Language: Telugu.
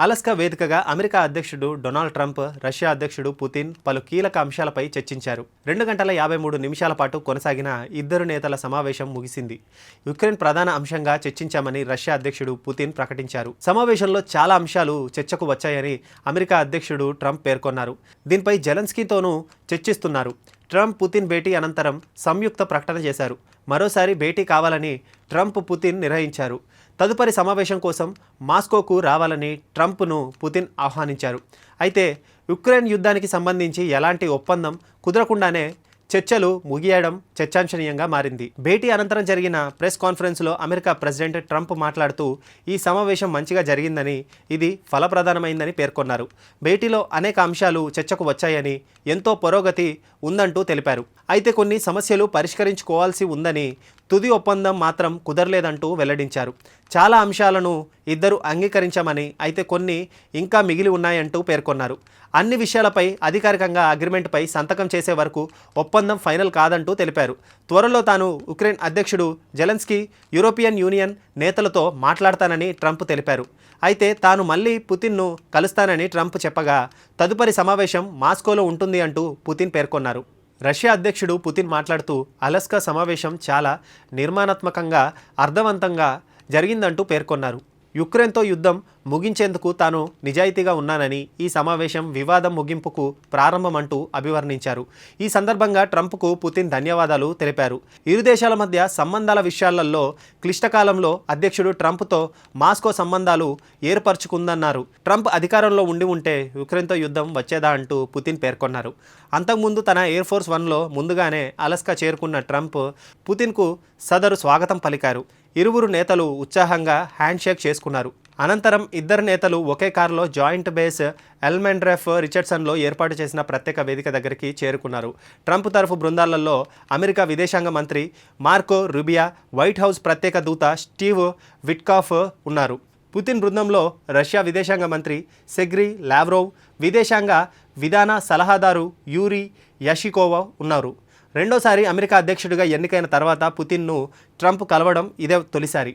అలస్కా వేదికగా అమెరికా అధ్యక్షుడు డొనాల్డ్ ట్రంప్ రష్యా అధ్యక్షుడు పుతిన్ పలు కీలక అంశాలపై చర్చించారు. రెండు గంటల యాభై మూడు నిమిషాల పాటు కొనసాగిన ఇద్దరు నేతల సమావేశం ముగిసింది. యుక్రెయిన్ ప్రధాన అంశంగా చర్చించామని రష్యా అధ్యక్షుడు పుతిన్ ప్రకటించారు. సమావేశంలో చాలా అంశాలు చర్చకు వచ్చాయని అమెరికా అధ్యక్షుడు ట్రంప్ పేర్కొన్నారు. దీనిపై జెలెన్స్కీతోనూ చర్చిస్తున్నారు. ట్రంప్ పుతిన్ భేటీ అనంతరం సంయుక్త ప్రకటన చేశారు. మరోసారి భేటీ కావాలని ట్రంప్ పుతిన్ నిర్వహించారు తదుపరి సమావేశం కోసం మాస్కోకు రావాలని ట్రంప్ను పుతిన్ ఆహ్వానించారు. అయితే యుక్రెయిన్ యుద్ధానికి సంబంధించి ఎలాంటి ఒప్పందం కుదరకుండానే చర్చలు ముగియడం చర్చాంశనీయంగా మారింది. భేటీ అనంతరం జరిగిన ప్రెస్ కాన్ఫరెన్స్లో అమెరికా ప్రెసిడెంట్ ట్రంప్ మాట్లాడుతూ ఈ సమావేశం మంచిగా జరిగిందని ఇది ఫలప్రదానమైందని పేర్కొన్నారు. భేటీలో అనేక అంశాలు చర్చకు వచ్చాయని ఎంతో పురోగతి ఉందంటూ తెలిపారు. అయితే కొన్ని సమస్యలు పరిష్కరించుకోవాల్సి ఉందని తుది ఒప్పందం మాత్రం కుదరలేదంటూ వెల్లడించారు. చాలా అంశాలను ఇద్దరు అంగీకరించామని అయితే కొన్ని ఇంకా మిగిలి ఉన్నాయంటూ పేర్కొన్నారు. అన్ని విషయాలపై అధికారికంగా అగ్రిమెంట్పై సంతకం చేసే వరకు ఒప్పందం ఫైనల్ కాదంటూ తెలిపారు. త్వరలో తాను ఉక్రెయిన్ అధ్యక్షుడు జెలెన్స్కీ యూరోపియన్ యూనియన్ నేతలతో మాట్లాడతానని ట్రంప్ తెలిపారు. అయితే తాను మళ్ళీ పుతిన్ను కలుస్తానని ట్రంప్ చెప్పగా తదుపరి సమావేశం మాస్కోలో ఉంటుంది అంటూ పుతిన్ పేర్కొన్నారు. రష్యా అధ్యక్షుడు పుతిన్ మాట్లాడుతూ అలస్కా సమావేశం చాలా నిర్మాణాత్మకంగా అర్థవంతంగా జరిగిందంటూ పేర్కొన్నారు. యుక్రెయిన్తో యుద్ధం ముగించేందుకు తాను నిజాయితీగా ఉన్నానని ఈ సమావేశం వివాదం ముగింపుకు ప్రారంభమంటూ అభివర్ణించారు. ఈ సందర్భంగా ట్రంప్కు పుతిన్ ధన్యవాదాలు తెలిపారు. ఇరు దేశాల మధ్య సంబంధాల విషయాలలో క్లిష్టకాలంలో అధ్యక్షుడు ట్రంప్తో మాస్కో సంబంధాలు ఏర్పరచుకుందన్నారు. ట్రంప్ అధికారంలో ఉండి ఉంటే యుక్రెయిన్తో యుద్ధం వచ్చేదా అంటూ పుతిన్ పేర్కొన్నారు. అంతకుముందు తన ఎయిర్ ఫోర్స్ వన్లో ముందుగానే అలస్కా చేరుకున్న ట్రంప్ పుతిన్కు సదరు స్వాగతం పలికారు. ఇరువురు నేతలు ఉత్సాహంగా హ్యాండ్ షేక్ చేసుకున్నారు. అనంతరం ఇద్దరు నేతలు ఒకే కారులో జాయింట్ బేస్ ఎల్మెండ్రెఫ్ రిచర్డ్సన్లో ఏర్పాటు చేసిన ప్రత్యేక వేదిక దగ్గరికి చేరుకున్నారు. ట్రంప్ తరఫు బృందాలలో అమెరికా విదేశాంగ మంత్రి మార్కో రుబియా వైట్ హౌస్ ప్రత్యేక దూత స్టీవ్ విట్కాఫ్ ఉన్నారు. పుతిన్ బృందంలో రష్యా విదేశాంగ మంత్రి సెగ్రీ లావ్రోవ్ విదేశాంగ విధాన సలహాదారు యూరి యషికోవా ఉన్నారు. రెండోసారి అమెరికా అధ్యక్షుడిగా ఎన్నికైన తర్వాత పుతిన్ను ట్రంప్ కలవడం ఇదే తొలిసారి.